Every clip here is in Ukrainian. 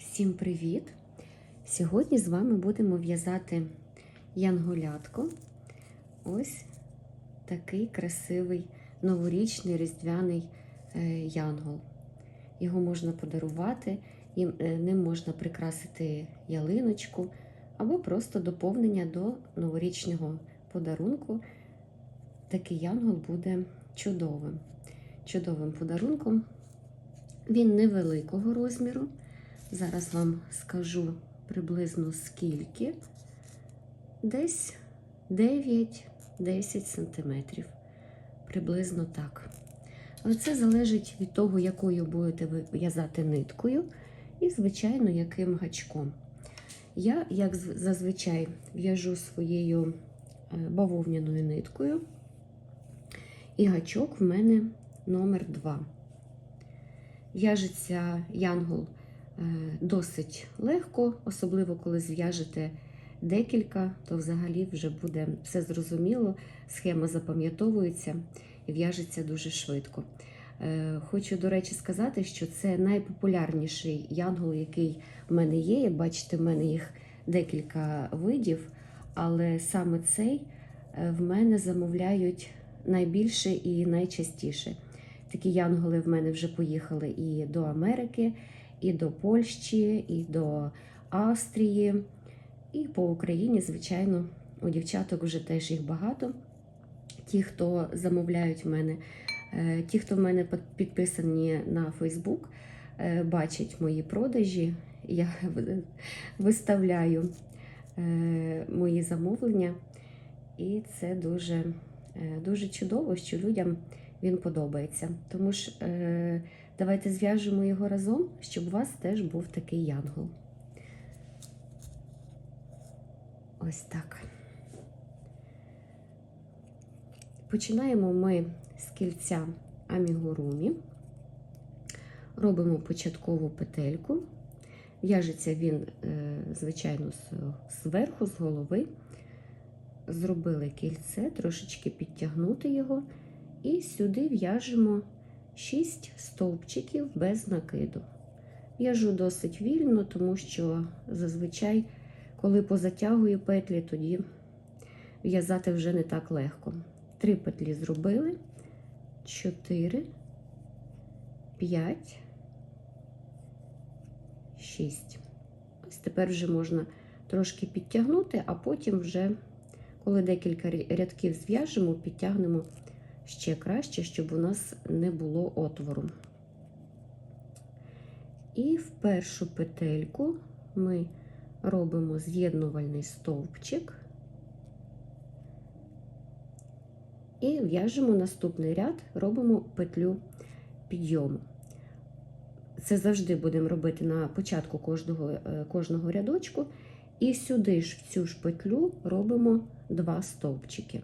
Всім привіт! Сьогодні з вами будемо в'язати янголятко. Ось такий красивий новорічний різдвяний е, янгол. Його можна подарувати, е, ним можна прикрасити ялиночку або просто доповнення до новорічного подарунку. Такий янгол буде чудовим. Чудовим подарунком. Він невеликого розміру. Зараз вам скажу приблизно скільки. Десь 9-10 сантиметрів. Приблизно так. Але це залежить від того, якою будете ви в'язати ниткою і, звичайно, яким гачком. Я, як зазвичай, в'яжу своєю е, бавовняною ниткою. І гачок в мене номер 2. В'яжеться янгол досить легко, особливо коли зв'яжете декілька, то взагалі вже буде все зрозуміло, схема запам'ятовується і в'яжеться дуже швидко. Е, Хочу, до речі, сказати, що це найпопулярніший янгол, який в мене є. Як бачите, в мене їх декілька видів, але саме цей е, в мене замовляють найбільше і найчастіше. Такі янголи в мене вже поїхали і до Америки, і до Польщі, і до Австрії, і по Україні, звичайно, у дівчаток вже теж їх багато. Ті, хто замовляють в мене, е, ті, хто в мене підписані на Фейсбук, е, бачать мої продажі. Я виставляю е, мої замовлення, і це дуже, дуже чудово, що людям він подобається. Тому ж давайте зв'яжемо його разом, щоб у вас теж був такий янгол. Ось так. Починаємо ми з кільця амігурумі. Робимо початкову петельку. В'яжеться він, е, звичайно, зверху, з голови. Зробили кільце, трошечки підтягнути його. І сюди в'яжемо 6 стовпчиків без накиду. В'яжу досить вільно, тому що зазвичай, коли позатягую петлі, тоді в'язати вже не так легко. Три петлі зробили, 4, 5, 6. Ось тепер вже можна трошки підтягнути, а потім вже, коли декілька рядків зв'яжемо, підтягнемо ще краще, щоб у нас не було отвору. І в першу петельку ми робимо з'єднувальний стовпчик і в'яжемо наступний ряд, робимо петлю підйому. Це завжди будемо робити на початку кожного, е, кожного рядочку. І сюди ж в цю ж петлю робимо два стовпчики.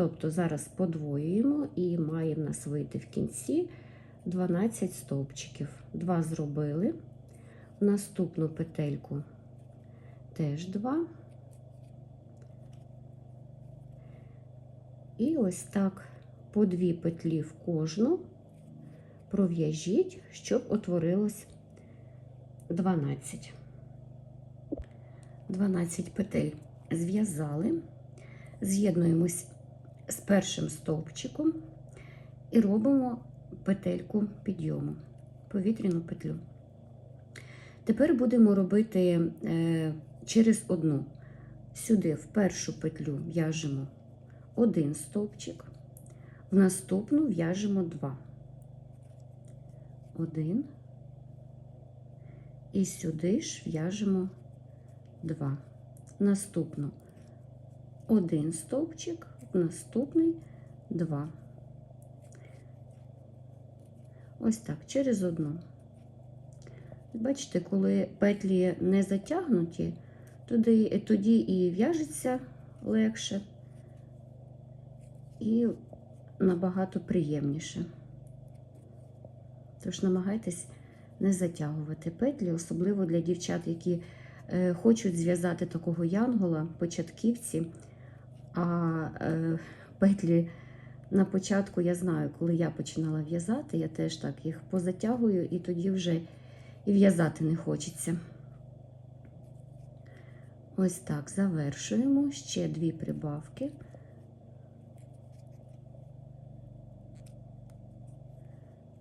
Тобто зараз подвоюємо і має в нас вийти в кінці 12 стовпчиків. Два зробили. Наступну петельку теж два. І ось так по дві петлі в кожну пров'яжіть, щоб утворилось 12. 12 петель зв'язали, з'єднуємось з першим стовпчиком і робимо петельку підйому, повітряну петлю. Тепер будемо робити е, через одну. Сюди в першу петлю в'яжемо один стовпчик, в наступну в'яжемо два. Один. І сюди ж в'яжемо два. Наступну один стовпчик, наступний два. Ось так, через одну. Бачите, коли петлі не затягнуті, тоді, тоді і в'яжеться легше і набагато приємніше. Тож намагайтесь не затягувати петлі, особливо для дівчат, які е, хочуть зв'язати такого янгола, початківці, а е, петлі на початку я знаю, коли я починала в'язати, я теж так їх позатягую, і тоді вже і в'язати не хочеться. Ось так завершуємо ще дві прибавки.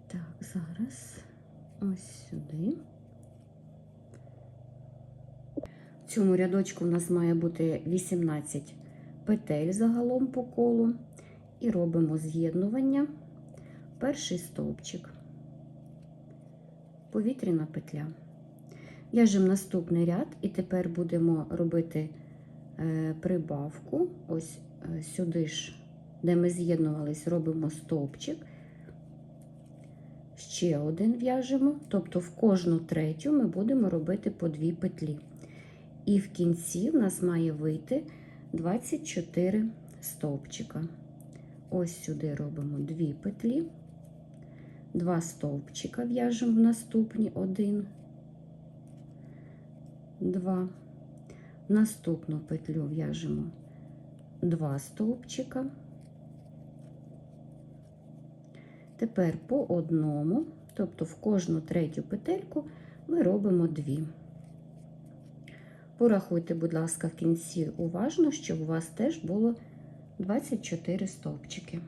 Так, зараз ось сюди. В цьому рядочку у нас має бути 18 петель загалом по колу. І робимо з'єднування, перший стовпчик, повітряна петля. В'яжемо наступний ряд, і тепер будемо робити е, прибавку. Ось е, сюди ж, де ми з'єднувались, робимо стовпчик. Ще один в'яжемо, тобто в кожну третю ми будемо робити по дві петлі. І в кінці в нас має вийти 24 стовпчика. Ось сюди робимо дві петлі, два стовпчика в'яжемо в наступні один, два. В наступну петлю в'яжемо два стовпчика. Тепер по одному, тобто в кожну третю петельку ми робимо дві. Порахуйте, будь ласка, в кінці уважно, щоб у вас теж було 24 стовпчики.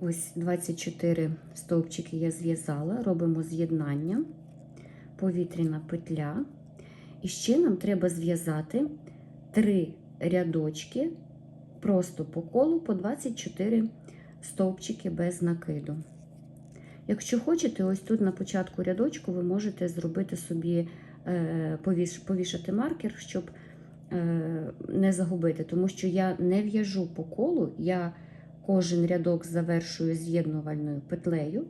Ось 24 стовпчики я зв'язала, робимо з'єднання, повітряна петля. І ще нам треба зв'язати 3 рядочки просто по колу по 24 стовпчики без накиду. Якщо хочете, ось тут на початку рядочку ви можете зробити собі, повішати маркер, щоб е, не загубити, тому що я не в'яжу по колу, я кожен рядок завершую з'єднувальною петлею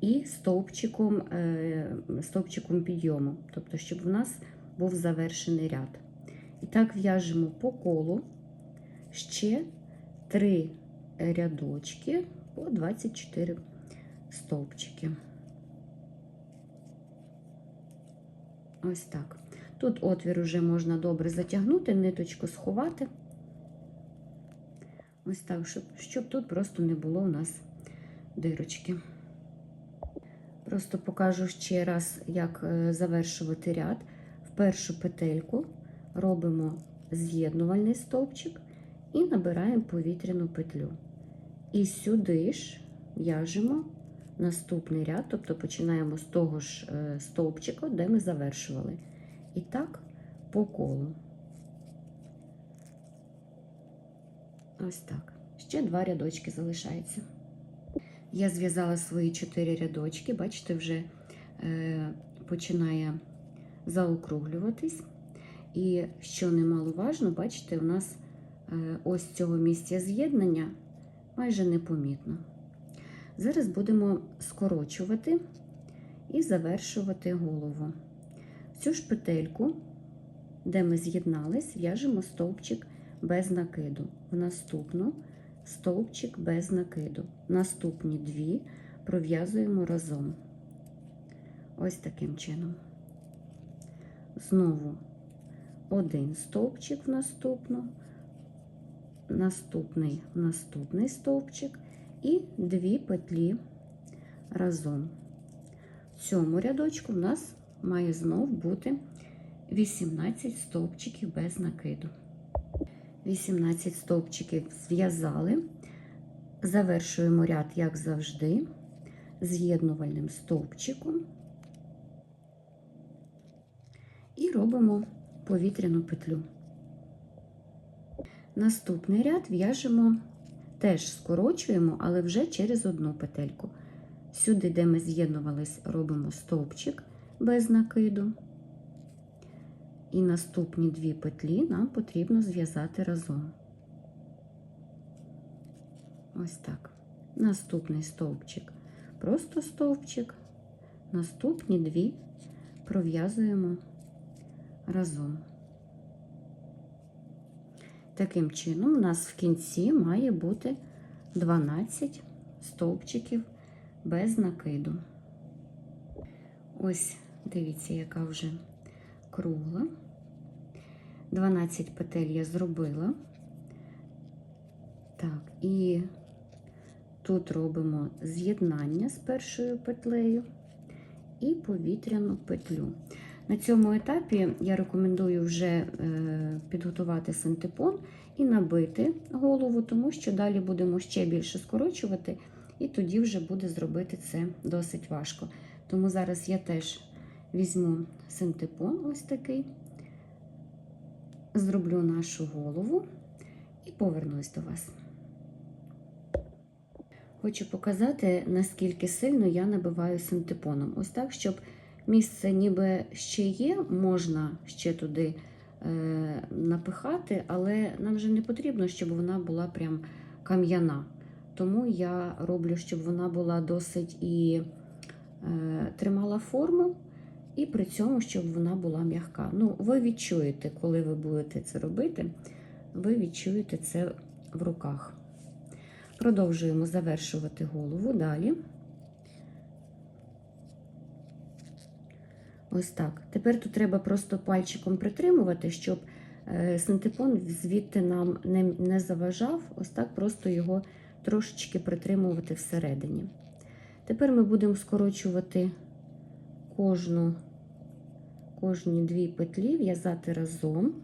і стовпчиком, е, стовпчиком підйому, тобто, щоб в нас був завершений ряд. І так в'яжемо по колу ще 3 рядочки по 24 стовпчики. Ось так. Тут отвір уже можна добре затягнути, ниточку сховати. Ось так, щоб, щоб тут просто не було у нас дирочки. Просто покажу ще раз, як е, завершувати ряд. В першу петельку робимо з'єднувальний стовпчик і набираємо повітряну петлю. І сюди ж в'яжемо наступний ряд, тобто починаємо з того ж е, стовпчика, де ми завершували. І так по колу. Ось так. Ще два рядочки залишається. Я зв'язала свої чотири рядочки, бачите, вже е, починає заокруглюватись. І що немаловажно, бачите, у нас е, ось цього місця з'єднання майже непомітно. Зараз будемо скорочувати і завершувати голову. Цю ж петельку, де ми з'єднались, в'яжемо стовпчик без накиду. В наступну стовпчик без накиду. Наступні дві пров'язуємо разом. Ось таким чином. Знову один стовпчик в наступну, наступний в наступний стовпчик і дві петлі разом. В цьому рядочку в нас має знов бути 18 стовпчиків без накиду. 18 стовпчиків зв'язали, завершуємо ряд, як завжди, з'єднувальним стовпчиком і робимо повітряну петлю. Наступний ряд в'яжемо, теж скорочуємо, але вже через одну петельку. Сюди, де ми з'єднувались, робимо стовпчик без накиду. І наступні дві петлі нам потрібно зв'язати разом. Ось так. Наступний стовпчик, просто стовпчик, наступні дві пров'язуємо разом. Таким чином, у нас в кінці має бути 12 стовпчиків без накиду. Ось, дивіться, яка вже кругла. 12 петель я зробила. Так, і тут робимо з'єднання з першою петлею і повітряну петлю. На цьому етапі я рекомендую вже е, підготувати синтепон і набити голову, тому що далі будемо ще більше скорочувати, і тоді вже буде зробити це досить важко. Тому зараз я теж візьму синтепон ось такий, зроблю нашу голову і повернусь до вас. Хочу показати, наскільки сильно я набиваю синтепоном. Ось так, щоб місце ніби ще є, можна ще туди е, напихати, але нам вже не потрібно, щоб вона була прям кам'яна. Тому я роблю, щоб вона була досить і е, тримала форму, і при цьому, щоб вона була м'яка. Ну, ви відчуєте, коли ви будете це робити, ви відчуєте це в руках. Продовжуємо завершувати голову далі. Ось так. Тепер тут треба просто пальчиком притримувати, щоб е, синтепон звідти нам не, не заважав. Ось так просто його трошечки притримувати всередині. Тепер ми будемо скорочувати кожну, кожні дві петлі, в'язати разом.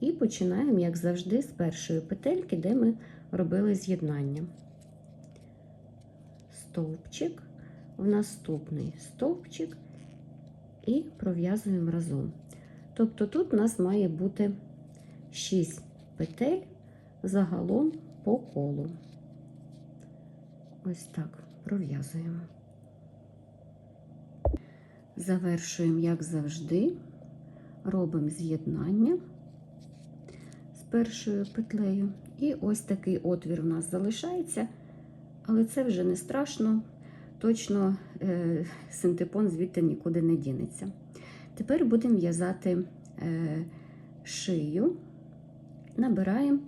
І починаємо, як завжди, з першої петельки, де ми робили з'єднання. Стовпчик, в наступний стовпчик і пров'язуємо разом. Тобто тут у нас має бути 6 петель загалом по колу. Ось так пров'язуємо. Завершуємо, як завжди, робимо з'єднання з першою петлею. І ось такий отвір у нас залишається, але це вже не страшно, точно е, синтепон звідти нікуди не дінеться. Тепер будемо в'язати е, шию, набираємо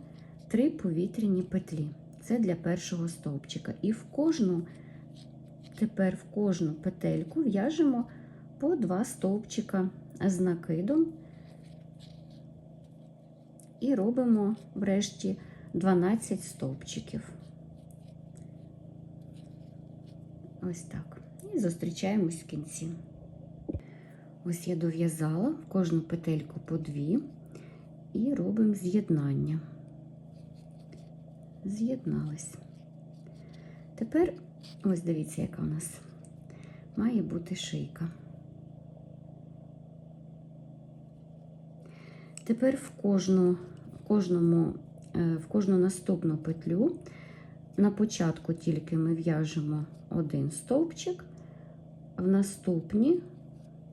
три повітряні петлі. Це для першого стовпчика. І в кожну, тепер в кожну петельку в'яжемо по два стовпчика з накидом. І робимо врешті 12 стовпчиків. Ось так. І зустрічаємось в кінці. Ось я дов'язала кожну петельку по дві і робимо з'єднання. З'єднались. Тепер, ось дивіться, яка у нас має бути шийка. Тепер в кожну, в кожному в кожну наступну петлю. На початку тільки ми в'яжемо один стовпчик, в наступні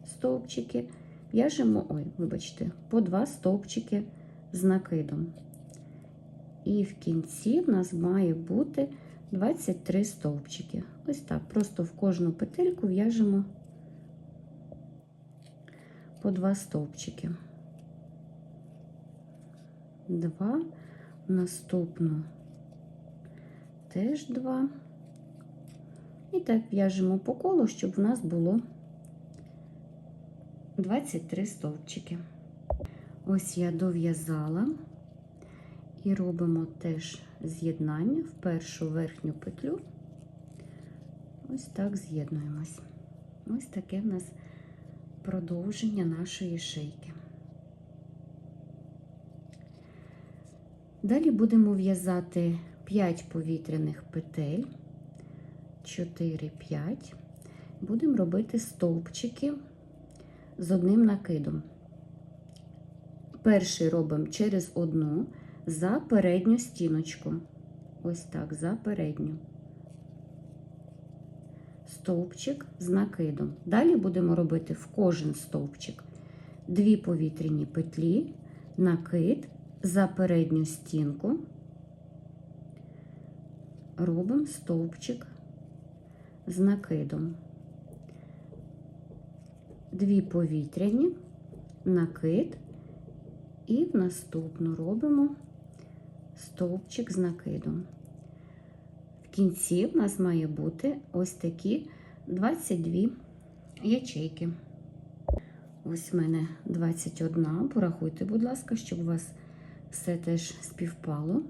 стовпчики в'яжемо, ой, вибачте, по два стовпчики з накидом. І в кінці в нас має бути 23 стовпчики. Ось так, просто в кожну петельку в'яжемо по два стовпчики. Два наступну теж два. І так в'яжемо по колу, щоб в нас було 23 стовпчики. Ось я дов'язала і робимо теж з'єднання в першу верхню петлю. Ось так з'єднуємось. Ось таке в нас продовження нашої шийки. Далі будемо в'язати 5 повітряних петель, 4, 5. Будемо робити стовпчики з одним накидом. Перший робимо через одну за передню стіночку. Ось так, за передню. Стовпчик з накидом. Далі будемо робити в кожен стовпчик дві повітряні петлі, накид за передню стінку робимо стовпчик з накидом. Дві повітряні, накид, і в наступну робимо стовпчик з накидом. В кінці в нас має бути ось такі 22 ячейки. Ось в мене 21. Порахуйте, будь ласка, щоб у вас все теж співпало.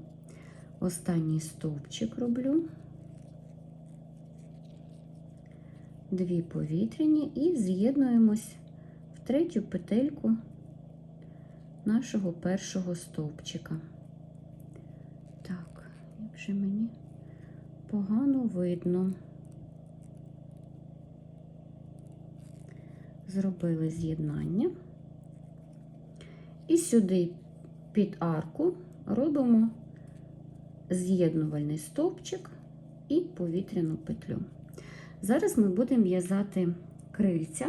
Останній стовпчик роблю, дві повітряні і з'єднуємось в третю петельку нашого першого стовпчика. Так, як же мені погано видно. Зробили з'єднання. І сюди під арку робимо з'єднувальний стовпчик і повітряну петлю. Зараз ми будемо в'язати крильця.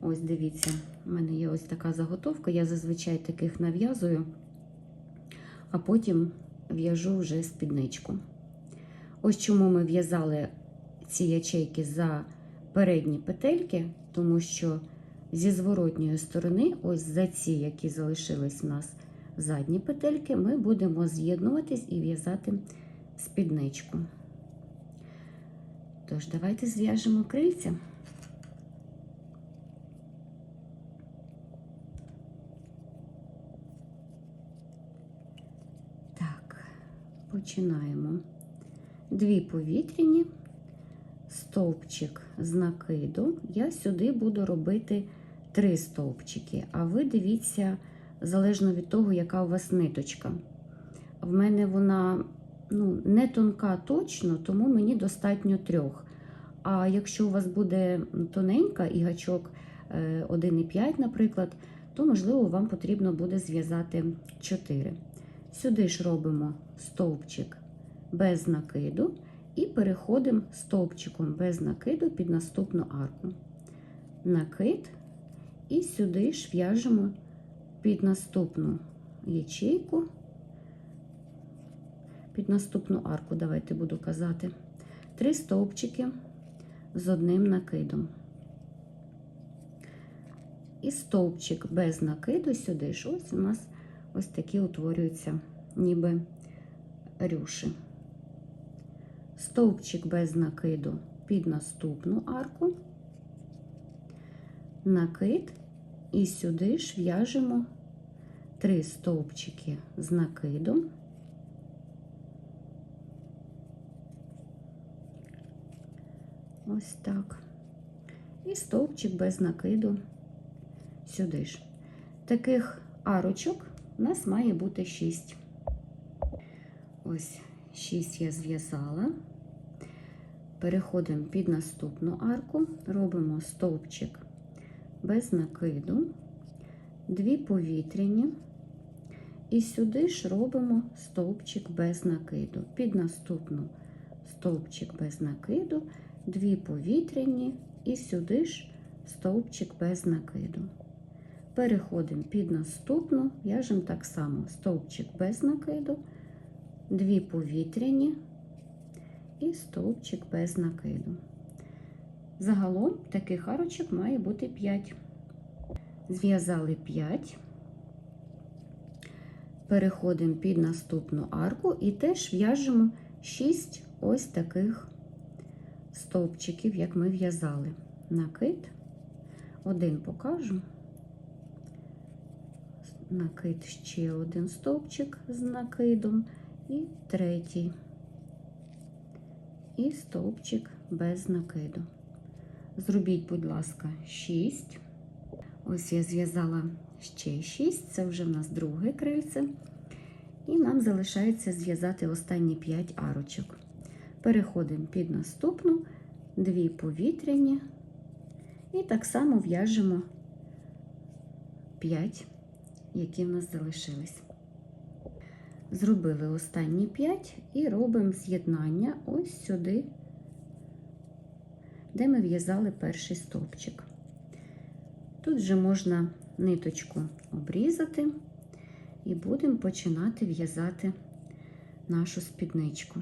Ось дивіться, у мене є ось така заготовка, я зазвичай таких нав'язую, а потім в'яжу вже спідничку. Ось чому ми в'язали ці ячейки за передні петельки, тому що зі зворотньої сторони, ось за ці, які залишились у нас задні петельки, ми будемо з'єднуватись і в'язати спідничку. Тож, давайте зв'яжемо крильця. Так, починаємо. Дві повітряні, стовпчик з накиду. Я сюди буду робити три стовпчики, а ви дивіться, залежно від того, яка у вас ниточка. В мене вона ну, не тонка точно, тому мені достатньо трьох. А якщо у вас буде тоненька і гачок 1,5, наприклад, то, можливо, вам потрібно буде зв'язати 4. Сюди ж робимо стовпчик без накиду і переходимо стовпчиком без накиду під наступну арку. Накид, і сюди ж в'яжемо під наступну ячейку, під наступну арку, давайте буду казати, три стовпчики з одним накидом. І стовпчик без накиду сюди ж ось у нас ось такі утворюються, ніби рюші. Стовпчик без накиду під наступну арку, накид, і сюди ж в'яжемо три стовпчики з накидом. Ось так. І стовпчик без накиду сюди ж. Таких арочок у нас має бути 6. Ось 6 я зв'язала. Переходимо під наступну арку, робимо стовпчик без накиду, дві повітряні, і сюди ж робимо стовпчик без накиду. Під наступну стовпчик без накиду, дві повітряні, і сюди ж стовпчик без накиду. Переходимо під наступну, в'яжемо так само стовпчик без накиду, дві повітряні і стовпчик без накиду. Загалом таких арочок має бути 5. Зв'язали 5, переходимо під наступну арку і теж в'яжемо 6 ось таких стовпчиків, як ми в'язали. Накид, один покажу. Накид ще один стовпчик з накидом і третій. І стовпчик без накиду. Зробіть, будь ласка, 6. Ось я зв'язала ще 6, це вже в нас друге крильце. І нам залишається зв'язати останні 5 арочок. Переходимо під наступну, дві повітряні, і так само в'яжемо 5, які в нас залишились. Зробили останні 5 і робимо з'єднання ось сюди, де ми в'язали перший стовпчик. Тут вже можна ниточку обрізати і будемо починати в'язати нашу спідничку.